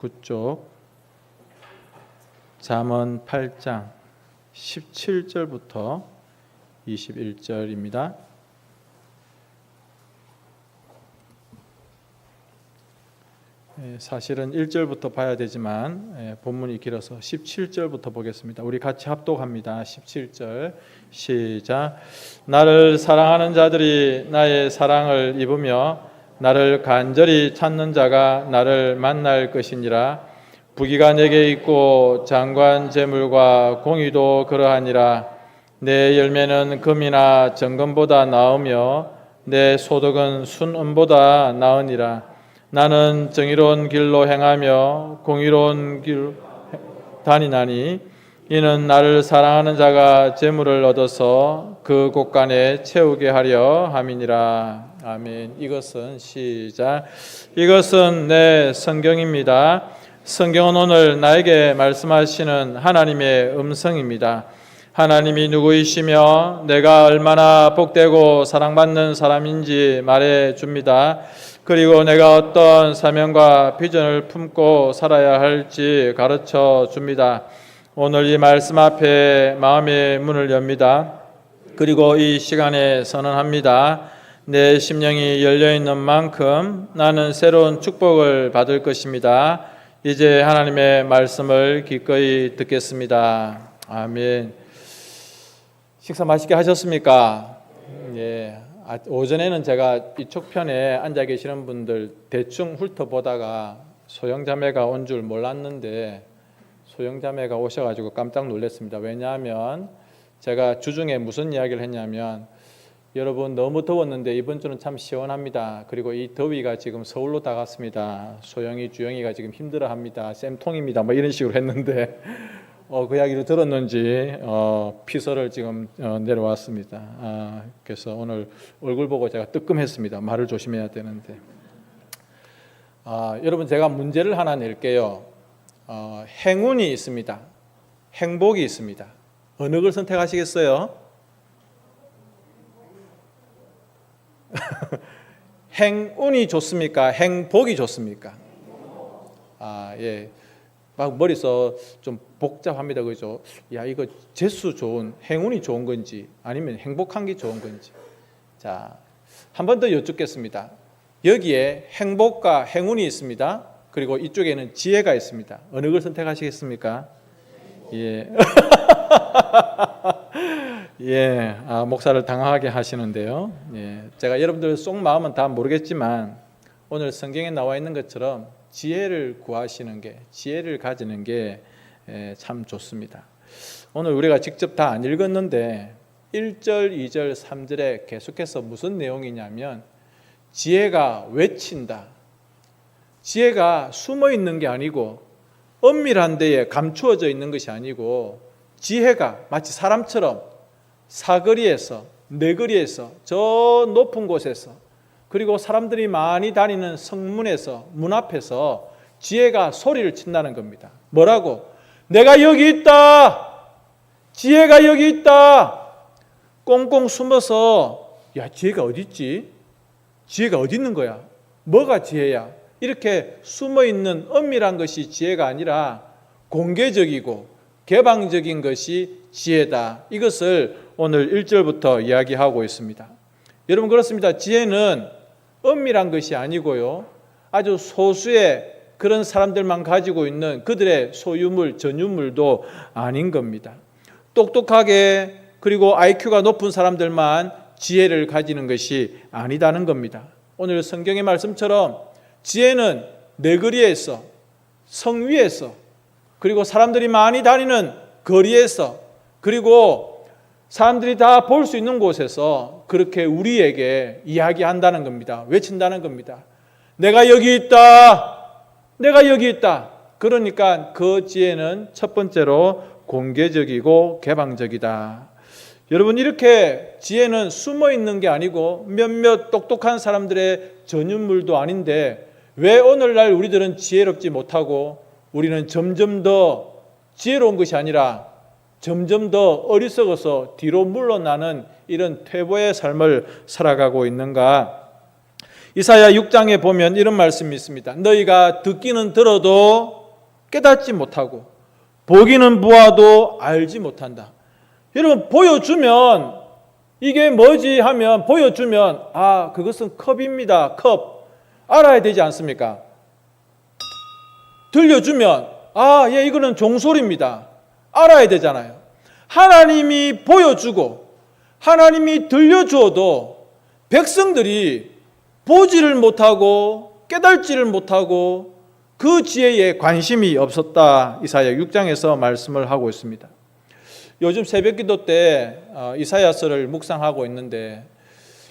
9쪽 잠언 8장 17절부터 21절입니다. 예, 사실은 1절부터 봐야 되지만 예, 본문이 길어서 17절부터 보겠습니다. 우리 같이 합독합니다. 17절 시작. 나를 사랑하는 자들이 나의 사랑을 입으며 나를 간절히 찾는 자가 나를 만날 것이니라. 부귀가 내게 있고 장관 재물과 공의도 그러하니라. 내 열매는 금이나 정금보다 나으며 내 소득은 순은보다 나으니라. 나는 정의로운 길로 행하며 공의로운 길 다니나니 이는 나를 사랑하는 자가 재물을 얻어서 그 곳간에 채우게 하려 함이니라. 아멘. 이것은 시작. 이것은 내 성경입니다. 성경은 오늘 나에게 말씀하시는 하나님의 음성입니다. 하나님이 누구이시며 내가 얼마나 복되고 사랑받는 사람인지 말해 줍니다. 그리고 내가 어떤 사명과 비전을 품고 살아야 할지 가르쳐 줍니다. 오늘 이 말씀 앞에 마음의 문을 엽니다. 그리고 이 시간에 선언합니다. 내 심령이 열려 있는 만큼 나는 새로운 축복을 받을 것입니다. 이제 하나님의 말씀을 기꺼이 듣겠습니다. 아멘. 식사 맛있게 하셨습니까? 예. 아, 오전에는 제가 이쪽 편에 앉아 계시는 분들 대충 훑어보다가 소영자매가 온 줄 몰랐는데 소영자매가 오셔가지고 깜짝 놀랐습니다. 왜냐하면 제가 주중에 무슨 이야기를 했냐면 여러분 너무 더웠는데 이번 주는 참 시원합니다. 그리고 이 더위가 지금 서울로 다갔습니다. 소영이 주영이가 지금 힘들어합니다. 쌤통입니다. 뭐 이런 식으로 했는데 어, 그 이야기를 들었는지 어, 피서를 지금 어, 내려왔습니다. 아, 그래서 오늘 얼굴 보고 제가 뜨끔했습니다. 말을 조심해야 되는데. 아, 여러분 제가 문제를 하나 낼게요. 어, 행운이 있습니다. 행복이 있습니다. 어느 걸 선택하시겠어요? 행운이 좋습니까? 행복이 좋습니까? 아, 예. 막 머리서 좀 복잡합니다. 그죠? 야, 이거 재수 좋은 행운이 좋은 건지 아니면 행복한 게 좋은 건지. 자, 한 번 더 여쭙겠습니다. 여기에 행복과 행운이 있습니다. 그리고 이쪽에는 지혜가 있습니다. 어느 걸 선택하시겠습니까? 예. 예, 아, 목사를 당황하게 하시는데요. 예, 제가 여러분들 속 마음은 다 모르겠지만 오늘 성경에 나와 있는 것처럼 지혜를 구하시는 게 지혜를 가지는 게 참 좋습니다. 오늘 우리가 직접 다 안 읽었는데 1절, 2절, 3절에 계속해서 무슨 내용이냐면 지혜가 외친다. 지혜가 숨어 있는 게 아니고 엄밀한 데에 감추어져 있는 것이 아니고 지혜가 마치 사람처럼 사거리에서 내거리에서 저 높은 곳에서 그리고 사람들이 많이 다니는 성문에서 문 앞에서 지혜가 소리를 친다는 겁니다. 뭐라고? 내가 여기 있다. 지혜가 여기 있다. 꽁꽁 숨어서 야 지혜가 어디 있지? 지혜가 어디 있는 거야? 뭐가 지혜야? 이렇게 숨어 있는 엄밀한 것이 지혜가 아니라 공개적이고 개방적인 것이 지혜다. 이것을 오늘 1절부터 이야기하고 있습니다. 여러분 그렇습니다. 지혜는 엄밀한 것이 아니고요. 아주 소수의 그런 사람들만 가지고 있는 그들의 소유물, 전유물도 아닌 겁니다. 똑똑하게 그리고 IQ가 높은 사람들만 지혜를 가지는 것이 아니다는 겁니다. 오늘 성경의 말씀처럼 지혜는 내거리에서 성 위에서 그리고 사람들이 많이 다니는 거리에서 그리고 사람들이 다 볼 수 있는 곳에서 그렇게 우리에게 이야기한다는 겁니다. 외친다는 겁니다. 내가 여기 있다. 내가 여기 있다. 그러니까 그 지혜는 첫 번째로 공개적이고 개방적이다. 여러분 이렇게 지혜는 숨어 있는 게 아니고 몇몇 똑똑한 사람들의 전유물도 아닌데 왜 오늘날 우리들은 지혜롭지 못하고 우리는 점점 더 지혜로운 것이 아니라 점점 더 어리석어서 뒤로 물러나는 이런 퇴보의 삶을 살아가고 있는가? 이사야 6장에 보면 이런 말씀이 있습니다. 너희가 듣기는 들어도 깨닫지 못하고 보기는 보아도 알지 못한다. 여러분 보여주면 이게 뭐지 하면 보여주면 아 그것은 컵입니다. 컵 알아야 되지 않습니까? 들려주면 아 예 이거는 종소리입니다. 알아야 되잖아요. 하나님이 보여주고 하나님이 들려주어도 백성들이 보지를 못하고 깨달지를 못하고 그 지혜에 관심이 없었다. 이사야 6장에서 말씀을 하고 있습니다. 요즘 새벽 기도 때 어, 이사야서를 묵상하고 있는데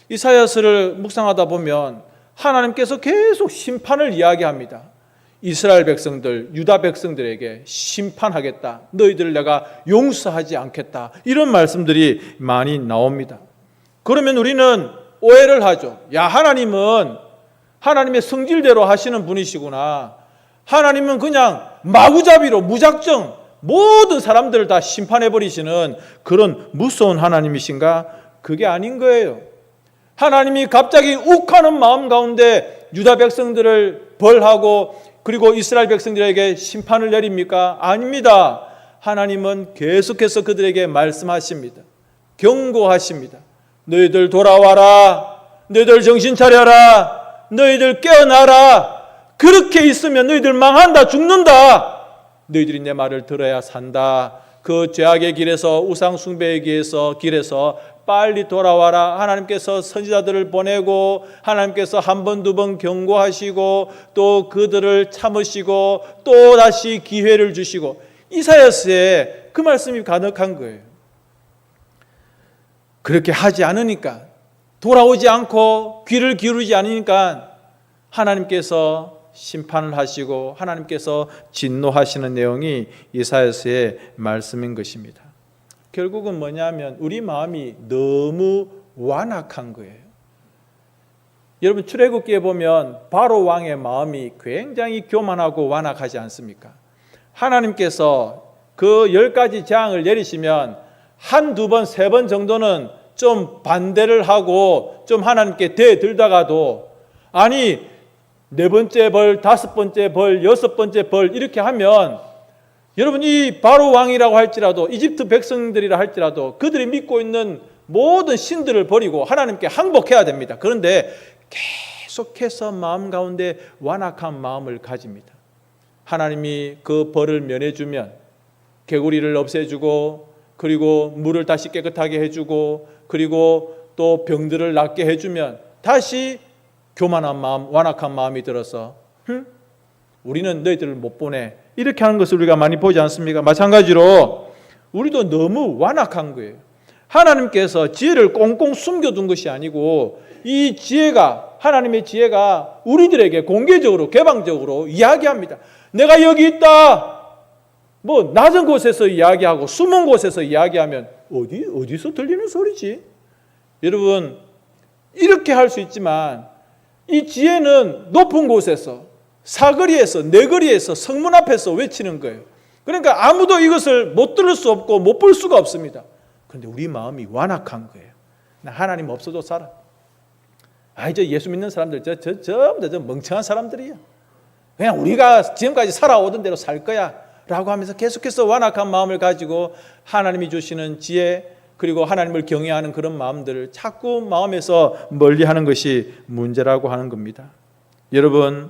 이사야서를 묵상하다 보면 하나님께서 계속 심판을 이야기합니다. 이스라엘 백성들, 유다 백성들에게 심판하겠다. 너희들을 내가 용서하지 않겠다. 이런 말씀들이 많이 나옵니다. 그러면 우리는 오해를 하죠. 야, 하나님은 하나님의 성질대로 하시는 분이시구나. 하나님은 그냥 마구잡이로 무작정 모든 사람들을 다 심판해 버리시는 그런 무서운 하나님이신가? 그게 아닌 거예요. 하나님이 갑자기 욱하는 마음 가운데 유다 백성들을 벌하고 그리고 이스라엘 백성들에게 심판을 내립니까? 아닙니다. 하나님은 계속해서 그들에게 말씀하십니다. 경고하십니다. 너희들 돌아와라. 너희들 정신 차려라. 너희들 깨어나라. 그렇게 있으면 너희들 망한다. 죽는다. 너희들이 내 말을 들어야 산다. 그 죄악의 길에서 우상 숭배의 길에서 길에서 빨리 돌아와라. 하나님께서 선지자들을 보내고 하나님께서 한 번 두번 경고하시고 또 그들을 참으시고 또 다시 기회를 주시고 이사야서에 그 말씀이 가득한 거예요. 그렇게 하지 않으니까 돌아오지 않고 귀를 기울이지 않으니까 하나님께서 심판을 하시고 하나님께서 진노하시는 내용이 이사야서의 말씀인 것입니다. 결국은 뭐냐면 우리 마음이 너무 완악한 거예요. 여러분 출애굽기에 보면 바로 왕의 마음이 굉장히 교만하고 완악하지 않습니까? 하나님께서 그 열 가지 재앙을 내리시면 한두 번, 세 번 정도는 좀 반대를 하고 좀 하나님께 대들다가도 아니 네 번째 벌, 다섯 번째 벌, 여섯 번째 벌 이렇게 하면 여러분 이 바로 왕이라고 할지라도 이집트 백성들이라 할지라도 그들이 믿고 있는 모든 신들을 버리고 하나님께 항복해야 됩니다. 그런데 계속해서 마음 가운데 완악한 마음을 가집니다. 하나님이 그 벌을 면해주면 개구리를 없애주고 그리고 물을 다시 깨끗하게 해주고 그리고 또 병들을 낫게 해주면 다시 교만한 마음, 완악한 마음이 들어서 흠? 우리는 너희들을 못 보내 이렇게 하는 것을 우리가 많이 보지 않습니까? 마찬가지로 우리도 너무 완악한 거예요. 하나님께서 지혜를 꽁꽁 숨겨둔 것이 아니고 이 지혜가 하나님의 지혜가 우리들에게 공개적으로 개방적으로 이야기합니다. 내가 여기 있다. 뭐 낮은 곳에서 이야기하고 숨은 곳에서 이야기하면 어디 어디서 들리는 소리지? 여러분 이렇게 할 수 있지만 이 지혜는 높은 곳에서 사거리에서 내거리에서 성문 앞에서 외치는 거예요. 그러니까 아무도 이것을 못 들을 수 없고 못 볼 수가 없습니다. 그런데 우리 마음이 완악한 거예요. 나 하나님 없어도 살아. 아, 저 예수 믿는 사람들 저 저 전부 다저 멍청한 사람들이야. 그냥 우리가 지금까지 살아오던 대로 살 거야. 라고 하면서 계속해서 완악한 마음을 가지고 하나님이 주시는 지혜 그리고 하나님을 경외하는 그런 마음들을 자꾸 마음에서 멀리 하는 것이 문제라고 하는 겁니다. 여러분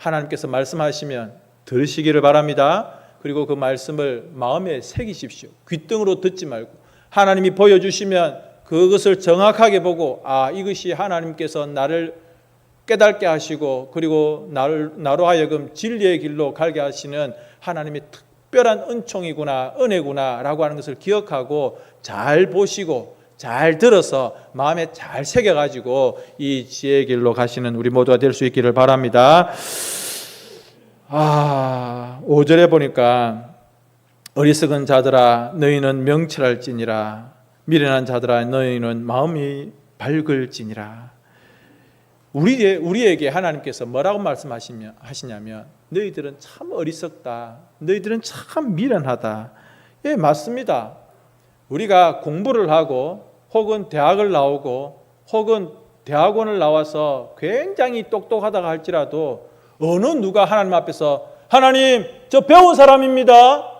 하나님께서 말씀하시면 들으시기를 바랍니다. 그리고 그 말씀을 마음에 새기십시오. 귓등으로 듣지 말고 하나님이 보여주시면 그것을 정확하게 보고 아 이것이 하나님께서 나를 깨닫게 하시고 그리고 나를 나로 하여금 진리의 길로 갈게 하시는 하나님의 특별한 은총이구나 은혜구나라고 하는 것을 기억하고 잘 보시고 잘 들어서 마음에 잘 새겨 가지고 이 지혜의 길로 가시는 우리 모두가 될 수 있기를 바랍니다. 아, 5절에 보니까 어리석은 자들아 너희는 명철할지니라 미련한 자들아 너희는 마음이 밝을지니라. 우리 우리에게 하나님께서 뭐라고 말씀하시냐 하시냐면 너희들은 참 어리석다. 너희들은 참 미련하다. 예, 맞습니다. 우리가 공부를 하고 혹은 대학을 나오고 혹은 대학원을 나와서 굉장히 똑똑하다가 할지라도 어느 누가 하나님 앞에서 하나님 저 배운 사람입니다.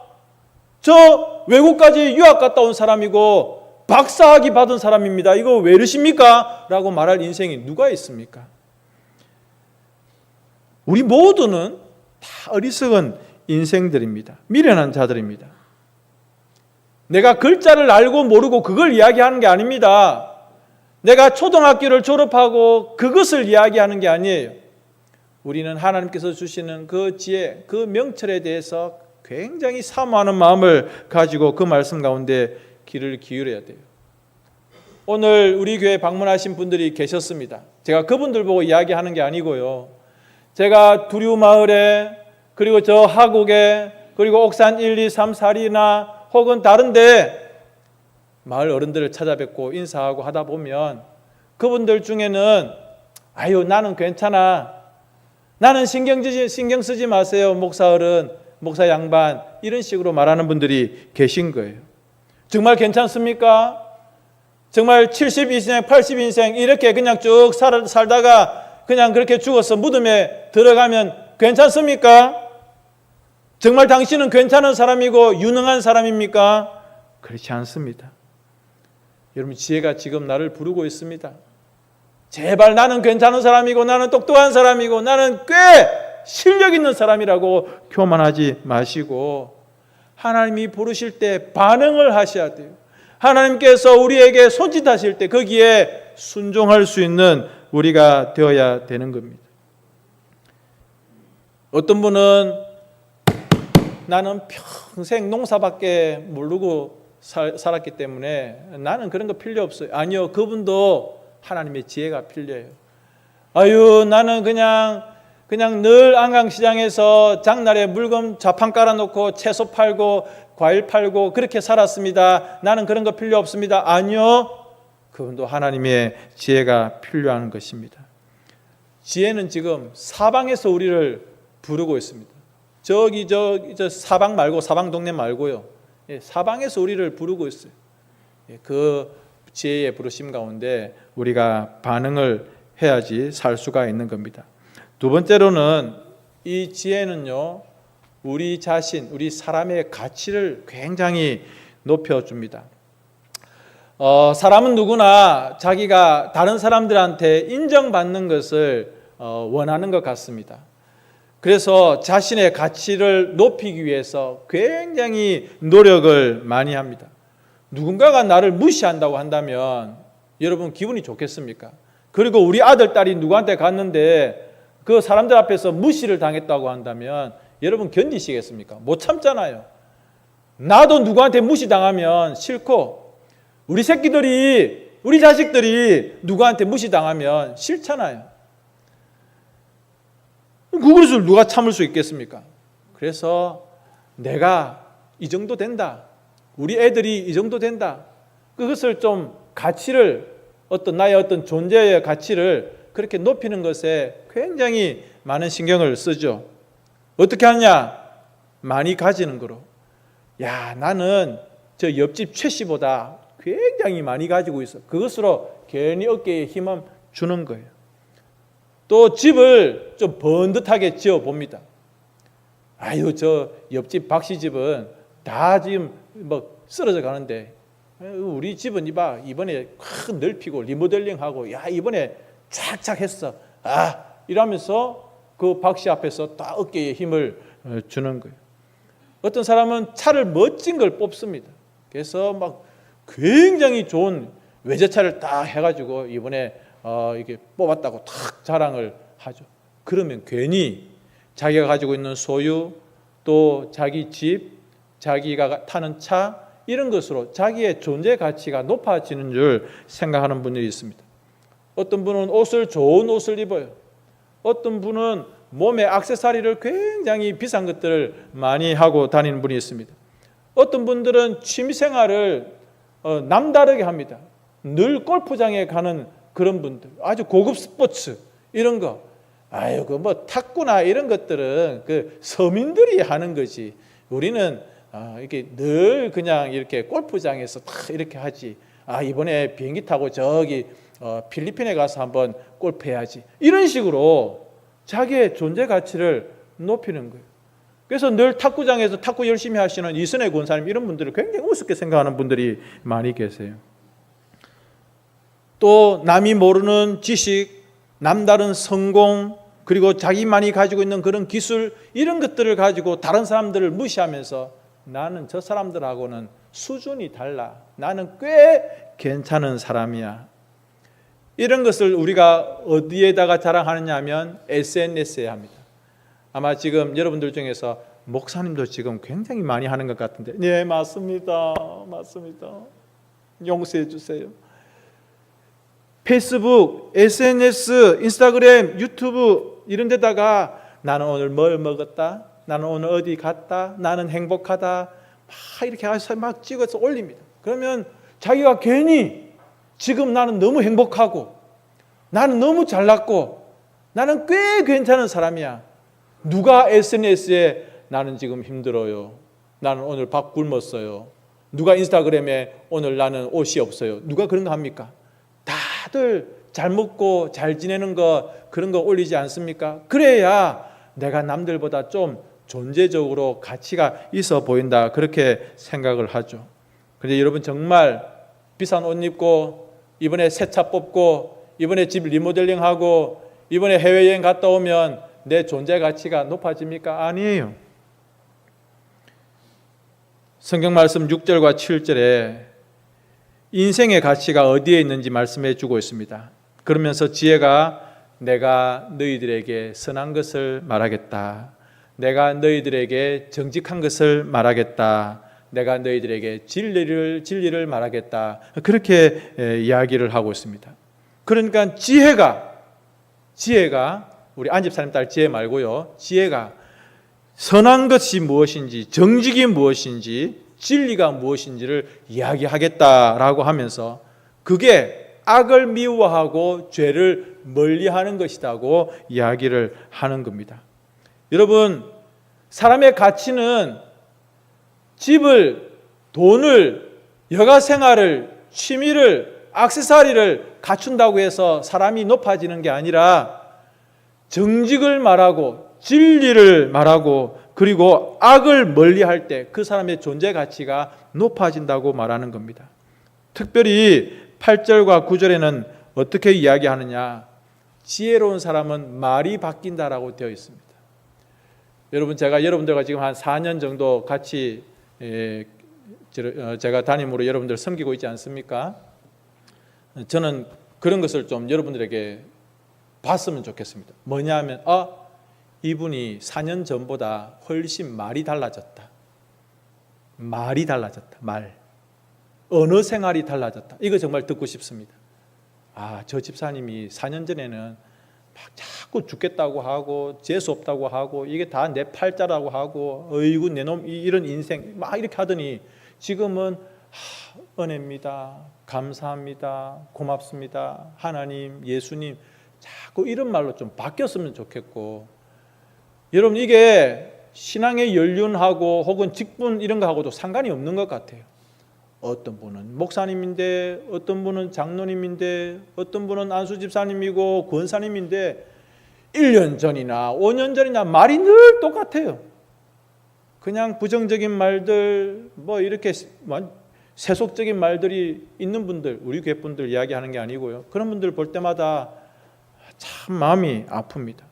저 외국까지 유학 갔다 온 사람이고 박사학위 받은 사람입니다. 이거 왜 이러십니까? 라고 말할 인생이 누가 있습니까? 우리 모두는 다 어리석은 인생들입니다. 미련한 자들입니다. 내가 글자를 알고 모르고 그걸 이야기하는 게 아닙니다. 내가 초등학교를 졸업하고 그것을 이야기하는 게 아니에요. 우리는 하나님께서 주시는 그 지혜, 그 명철에 대해서 굉장히 사모하는 마음을 가지고 그 말씀 가운데 귀를 기울여야 돼요. 오늘 우리 교회 방문하신 분들이 계셨습니다. 제가 그분들 보고 이야기하는 게 아니고요. 제가 두류 마을에 그리고 저 하곡에 그리고 옥산 1, 2, 3, 4리나 혹은 다른데 마을 어른들을 찾아뵙고 인사하고 하다 보면 그분들 중에는 아유 나는 괜찮아 나는 신경 쓰지 신경 쓰지 마세요 목사 어른 목사 양반 이런 식으로 말하는 분들이 계신 거예요. 정말 괜찮습니까? 정말 72인생, 80인생 이렇게 그냥 쭉 살, 살다가 그냥 그렇게 죽어서 무덤에 들어가면 괜찮습니까? 정말 당신은 괜찮은 사람이고 유능한 사람입니까? 그렇지 않습니다. 여러분 지혜가 지금 나를 부르고 있습니다. 제발 나는 괜찮은 사람이고 나는 똑똑한 사람이고 나는 꽤 실력 있는 사람이라고 교만하지 마시고 하나님이 부르실 때 반응을 하셔야 돼요. 하나님께서 우리에게 손짓하실 때 거기에 순종할 수 있는 우리가 되어야 되는 겁니다. 어떤 분은 나는 평생 농사밖에 모르고 살, 살았기 때문에 나는 그런 거 필요 없어요. 아니요, 그분도 하나님의 지혜가 필요해요. 아유, 나는 그냥 그냥 늘 안강시장에서 장날에 물건 좌판 깔아놓고 채소 팔고 과일 팔고 그렇게 살았습니다. 나는 그런 거 필요 없습니다. 아니요, 그분도 하나님의 지혜가 필요한 것입니다. 지혜는 지금 사방에서 우리를 부르고 있습니다. 저기 저기 저 사방 말고 사방 동네 말고요. 예, 사방에서 우리를 부르고 있어요. 예, 그 지혜의 부르심 가운데 우리가 반응을 해야지 살 수가 있는 겁니다. 두 번째로는 이 지혜는요, 우리 자신, 우리 사람의 가치를 굉장히 높여 줍니다. 어, 사람은 누구나 자기가 다른 사람들한테 인정받는 것을 어, 원하는 것 같습니다. 그래서 자신의 가치를 높이기 위해서 굉장히 노력을 많이 합니다. 누군가가 나를 무시한다고 한다면 여러분 기분이 좋겠습니까? 그리고 우리 아들, 딸이 누구한테 갔는데 그 사람들 앞에서 무시를 당했다고 한다면 여러분 견디시겠습니까? 못 참잖아요. 나도 누구한테 무시당하면 싫고 우리 새끼들이 우리 자식들이 누구한테 무시당하면 싫잖아요. 그것을 누가 참을 수 있겠습니까? 그래서 내가 이 정도 된다. 우리 애들이 이 정도 된다. 그것을 좀 가치를 어떤 나의 어떤 존재의 가치를 그렇게 높이는 것에 굉장히 많은 신경을 쓰죠. 어떻게 하냐? 많이 가지는 거로. 야, 나는 저 옆집 최 씨보다 굉장히 많이 가지고 있어. 그것으로 괜히 어깨에 힘을 주는 거예요. 또 집을 좀 번듯하게 지어 봅니다. 아유, 저 옆집 박씨 집은 다 지금 뭐 쓰러져 가는데 우리 집은 이봐 이번에 큰 넓히고 리모델링하고 야 이번에 착착 했어. 아 이러면서 그 박씨 앞에서 딱 어깨에 힘을 어, 주는 거예요. 어떤 사람은 차를 멋진 걸 뽑습니다. 그래서 막 굉장히 좋은 외제차를 딱 해가지고 이번에 어, 이게 뽑았다고 탁 자랑을 하죠. 그러면 괜히 자기가 가지고 있는 소유 또 자기 집, 자기가 타는 차 이런 것으로 자기의 존재 가치가 높아지는 줄 생각하는 분들이 있습니다. 어떤 분은 옷을 좋은 옷을 입어요. 어떤 분은 몸에 액세서리를 굉장히 비싼 것들을 많이 하고 다니는 분이 있습니다. 어떤 분들은 취미 생활을 어, 남다르게 합니다. 늘 골프장에 가는 그런 분들, 아주 고급 스포츠 이런 거, 아유 그 뭐 탁구나 이런 것들은 그 서민들이 하는 거지. 우리는 아, 이게 늘 그냥 이렇게 골프장에서 다 이렇게 하지. 아 이번에 비행기 타고 저기 어, 필리핀에 가서 한번 골프 해야지 이런 식으로 자기의 존재 가치를 높이는 거예요. 그래서 늘 탁구장에서 탁구 열심히 하시는 이선혜 권사님 이런 분들을 굉장히 우습게 생각하는 분들이 많이 계세요. 또 남이 모르는 지식, 남다른 성공, 그리고 자기만이 가지고 있는 그런 기술 이런 것들을 가지고 다른 사람들을 무시하면서 나는 저 사람들하고는 수준이 달라. 나는 꽤 괜찮은 사람이야. 이런 것을 우리가 어디에다가 자랑하느냐 하면 SNS에 합니다. 아마 지금 여러분들 중에서 목사님도 지금 굉장히 많이 하는 것 같은데, 네 맞습니다, 맞습니다. 용서해 주세요. 페이스북, SNS, 인스타그램, 유튜브 이런 데다가 나는 오늘 뭘 먹었다, 나는 오늘 어디 갔다, 나는 행복하다, 막 이렇게 해서 막 찍어서 올립니다. 그러면 자기가 괜히 지금 나는 너무 행복하고 나는 너무 잘났고 나는 꽤 괜찮은 사람이야. 누가 SNS에 나는 지금 힘들어요. 나는 오늘 밥 굶었어요. 누가 인스타그램에 오늘 나는 옷이 없어요. 누가 그런 거 합니까? 다들 잘 먹고 잘 지내는 거 그런 거 올리지 않습니까? 그래야 내가 남들보다 좀 존재적으로 가치가 있어 보인다. 그렇게 생각을 하죠. 근데 여러분 정말 비싼 옷 입고 이번에 새 차 뽑고 이번에 집 리모델링 하고 이번에 해외여행 갔다 오면 내 존재 가치가 높아집니까? 아니에요. 성경 말씀 6절과 7절에 인생의 가치가 어디에 있는지 말씀해 주고 있습니다. 그러면서 지혜가 내가 너희들에게 선한 것을 말하겠다. 내가 너희들에게 정직한 것을 말하겠다. 내가 너희들에게 진리를 진리를 말하겠다. 그렇게 에, 이야기를 하고 있습니다. 그러니까 지혜가 지혜가 우리 안집사님 딸 지혜 말고요. 지혜가 선한 것이 무엇인지, 정직이 무엇인지, 진리가 무엇인지를 이야기하겠다라고 하면서 그게 악을 미워하고 죄를 멀리하는 것이라고 이야기를 하는 겁니다. 여러분, 사람의 가치는 집을, 돈을, 여가 생활을, 취미를, 악세사리를 갖춘다고 해서 사람이 높아지는 게 아니라 정직을 말하고 진리를 말하고 그리고 악을 멀리 할 때 그 사람의 존재 가치가 높아진다고 말하는 겁니다. 특별히 8절과 9절에는 어떻게 이야기하느냐? 지혜로운 사람은 말이 바뀐다라고 되어 있습니다. 여러분 제가 여러분들과 지금 한 4년 정도 같이 에, 저- 어, 제가 담임으로 여러분들 섬기고 있지 않습니까? 저는 그런 것을 좀 여러분들에게 봤으면 좋겠습니다. 뭐냐면 아 이분이 4년 전보다 훨씬 말이 달라졌다. 말이 달라졌다. 말. 언어 생활이 달라졌다. 이거 정말 듣고 싶습니다. 아, 저 집사님이 4년 전에는 막 자꾸 죽겠다고 하고 재수 없다고 하고 이게 다 내 팔자라고 하고 어이구 내놈 이런 인생 막 이렇게 하더니 지금은 하, 은혜입니다. 감사합니다. 고맙습니다. 하나님, 예수님 자꾸 이런 말로 좀 바뀌었으면 좋겠고 여러분 이게 신앙의 연륜하고 혹은 직분 이런 거하고도 상관이 없는 것 같아요. 어떤 분은 목사님인데 어떤 분은 장로님인데 어떤 분은 안수 집사님이고 권사님인데 1년 전이나 5년 전이나 말이 늘 똑같아요. 그냥 부정적인 말들 뭐 이렇게 뭐 세속적인 말들이 있는 분들 우리 교회 분들 이야기하는 게 아니고요. 그런 분들 볼 때마다 참 마음이 아픕니다.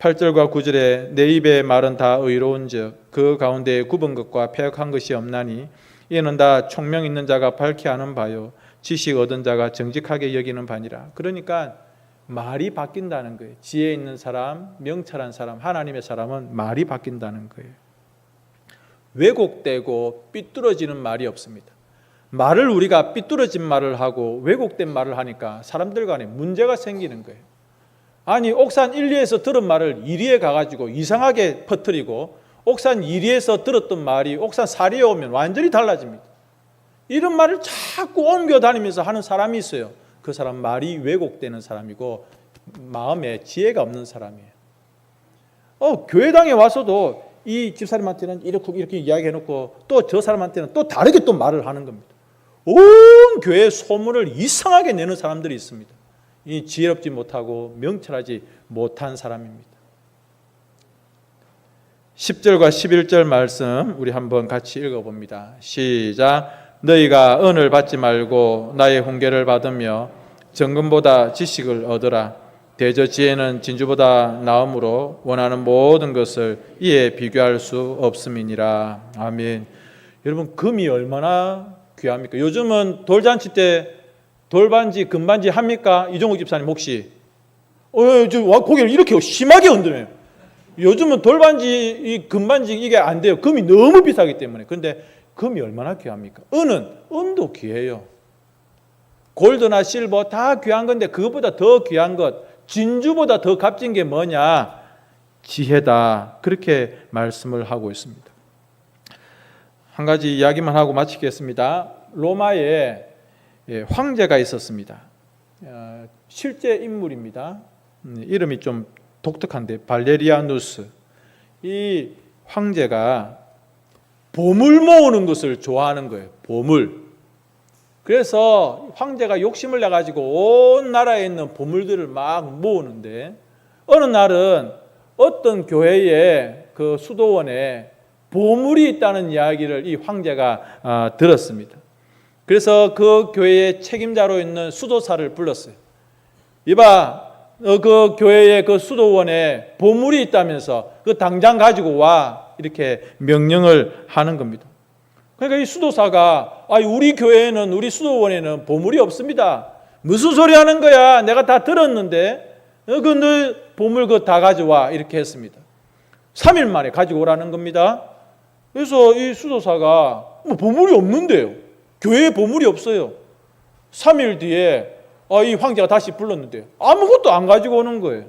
8절과 9절에 내 입의 말은 다 의로운즉 그 가운데 굽은 것과 폐역한 것이 없나니 이는 다 총명 있는 자가 밝히 아는 바요 지식 얻은 자가 정직하게 여기는 바니라. 그러니까 말이 바뀐다는 거예요. 지혜 있는 사람, 명철한 사람, 하나님의 사람은 말이 바뀐다는 거예요. 왜곡되고 삐뚤어지는 말이 없습니다. 말을 우리가 삐뚤어진 말을 하고 왜곡된 말을 하니까 사람들 간에 문제가 생기는 거예요. 아니 옥산 1, 2에서 들은 말을 1위에 가가지고 이상하게 퍼뜨리고 옥산 1위에서 들었던 말이 옥산 4리에 오면 완전히 달라집니다. 이런 말을 자꾸 옮겨 다니면서 하는 사람이 있어요. 그 사람 말이 왜곡되는 사람이고 마음에 지혜가 없는 사람이에요. 어, 교회당에 와서도 이 집사님한테는 이렇게 이렇게 이야기해 놓고 또 저 사람한테는 또 다르게 또 말을 하는 겁니다. 온 교회 소문을 이상하게 내는 사람들이 있습니다. 이 지혜롭지 못하고 명철하지 못한 사람입니다. 10절과 11절 말씀 우리 한번 같이 읽어 봅니다. 시작. 너희가 은을 받지 말고 나의 훈계를 받으며 정금보다 지식을 얻으라. 대저 지혜는 진주보다 나음으로 원하는 모든 것을 이에 비교할 수 없음이니라. 아멘. 여러분 금이 얼마나 귀합니까? 요즘은 돌잔치 때 돌반지 금반지 합니까? 이종욱 집사님 혹시? 어, 저 와, 고개를 이렇게 심하게 흔드네요. 요즘은 돌반지, 이 금반지 이게 안 돼요. 금이 너무 비싸기 때문에. 근데 금이 얼마나 귀합니까? 은은 은도 귀해요. 골드나 실버 다 귀한 건데 그것보다 더 귀한 것, 진주보다 더 값진 게 뭐냐? 지혜다. 그렇게 말씀을 하고 있습니다. 한 가지 이야기만 하고 마치겠습니다. 로마에 예, 황제가 있었습니다. 어, 실제 인물입니다. 음, 이름이 좀 독특한데 발레리아누스. 이 황제가 보물 모으는 것을 좋아하는 거예요. 보물. 그래서 황제가 욕심을 내 가지고 온 나라에 있는 보물들을 막 모으는데 어느 날은 어떤 교회의 그 수도원에 보물이 있다는 이야기를 이 황제가 아, 들었습니다. 그래서 그 교회의 책임자로 있는 수도사를 불렀어요. 이봐, 어, 그 교회의 그 수도원에 보물이 있다면서 그 당장 가지고 와 이렇게 명령을 하는 겁니다. 그러니까 이 수도사가 아 우리 교회에는 우리 수도원에는 보물이 없습니다. 무슨 소리 하는 거야? 내가 다 들었는데 어, 그너 보물 그 다 가져와 이렇게 했습니다. 3일 만에 가지고 오라는 겁니다. 그래서 이 수도사가 뭐 보물이 없는데요. 교회에 보물이 없어요. 3일 뒤에 어, 이 황제가 다시 불렀는데요. 아무것도 안 가지고 오는 거예요.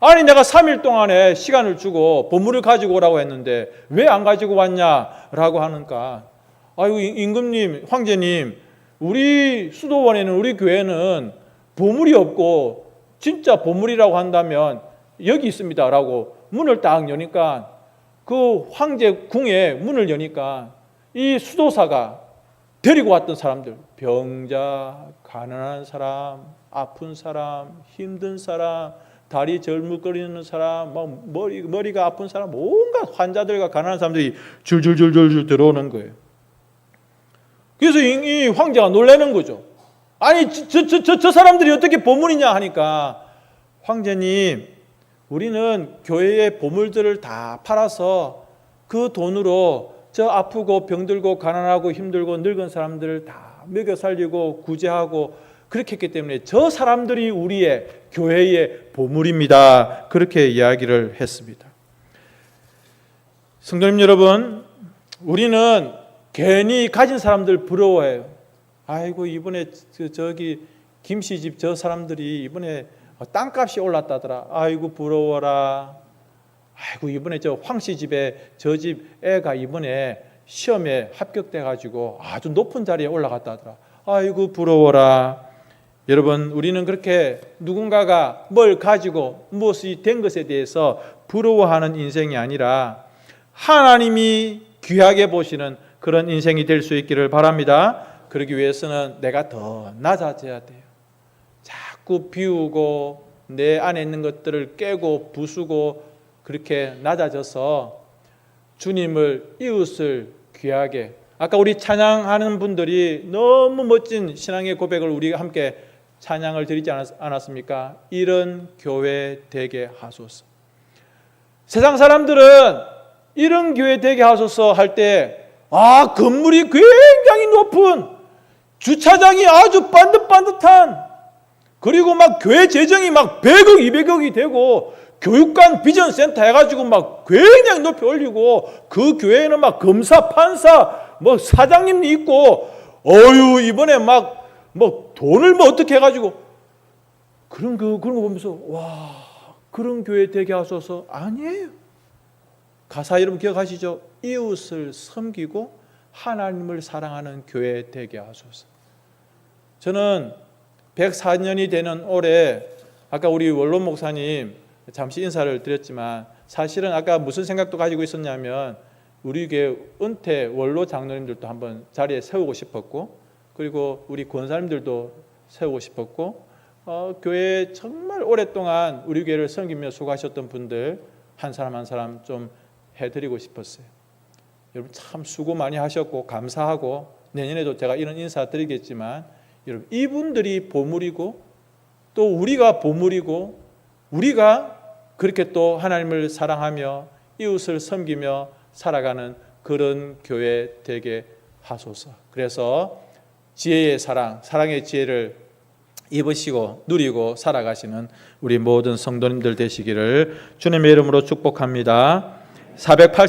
아니 내가 3일 동안에 시간을 주고 보물을 가지고 오라고 했는데 왜 안 가지고 왔냐라고 하니까 아이고 임금님, 황제님, 우리 수도원에는 우리 교회는 보물이 없고 진짜 보물이라고 한다면 여기 있습니다라고 문을 딱 여니까 그 황제 궁에 문을 여니까 이 수도사가 데리고 왔던 사람들 병자, 가난한 사람, 아픈 사람, 힘든 사람, 다리 절물거리는 사람, 막 머리 머리가 아픈 사람, 온갖 환자들과 가난한 사람들이 줄줄줄줄줄 들어오는 거예요. 그래서 이, 이 황제가 놀라는 거죠. 아니 저 저 저 저 사람들이 어떻게 보물이냐 하니까 황제님, 우리는 교회의 보물들을 다 팔아서 그 돈으로 저 아프고 병들고 가난하고 힘들고 늙은 사람들을 다 먹여 살리고 구제하고 그렇게 했기 때문에 저 사람들이 우리의 교회의 보물입니다. 그렇게 이야기를 했습니다. 성도님 여러분, 우리는 괜히 가진 사람들 부러워해요. 아이고 이번에 저, 저기 김씨 집 저 사람들이 이번에 땅값이 올랐다더라. 아이고 부러워라. 아이고 이번에 저 황 씨 집에 저 집 애가 이번에 시험에 합격돼 가지고 아주 높은 자리에 올라갔다더라. 아이고 부러워라. 여러분 우리는 그렇게 누군가가 뭘 가지고 무엇이 된 것에 대해서 부러워하는 인생이 아니라 하나님이 귀하게 보시는 그런 인생이 될 수 있기를 바랍니다. 그러기 위해서는 내가 더 낮아져야 돼요. 자꾸 비우고 내 안에 있는 것들을 깨고 부수고 그렇게 낮아져서 주님을 이웃을 귀하게 아까 우리 찬양하는 분들이 너무 멋진 신앙의 고백을 우리가 함께 찬양을 드리지 않았습니까? 이런 교회 되게 하소서. 세상 사람들은 이런 교회 되게 하소서 할 때 아, 건물이 굉장히 높은 주차장이 아주 반듯반듯한 그리고 막 교회 재정이 막 100억, 200억이 되고 교육관 비전 센터 해가지고 막 굉장히 높이 올리고 그 교회에는 막 검사, 판사, 뭐 사장님이 있고 어유 이번에 막 뭐 돈을 뭐 어떻게 해가지고 그런 그 그런 거 보면서 와 그런 교회 되게 하소서 아니에요. 가사 여러분 기억하시죠? 이웃을 섬기고 하나님을 사랑하는 교회 되게 하소서. 저는 104년이 되는 올해 아까 우리 원론 목사님 잠시 인사를 드렸지만 사실은 아까 무슨 생각도 가지고 있었냐면 우리 교회 은퇴 원로 장로님들도 한번 자리에 세우고 싶었고 그리고 우리 권사님들도 세우고 싶었고 어, 교회 정말 오랫동안 우리 교회를 섬기며 수고하셨던 분들 한 사람 한 사람 좀 해드리고 싶었어요. 여러분 참 수고 많이 하셨고 감사하고 내년에도 제가 이런 인사 드리겠지만 여러분 이분들이 보물이고 또 우리가 보물이고 우리가 그렇게 또 하나님을 사랑하며 이웃을 섬기며 살아가는 그런 교회 되게 하소서. 그래서 지혜의 사랑, 사랑의 지혜를 입으시고 누리고 살아가시는 우리 모든 성도님들 되시기를 주님의 이름으로 축복합니다. 488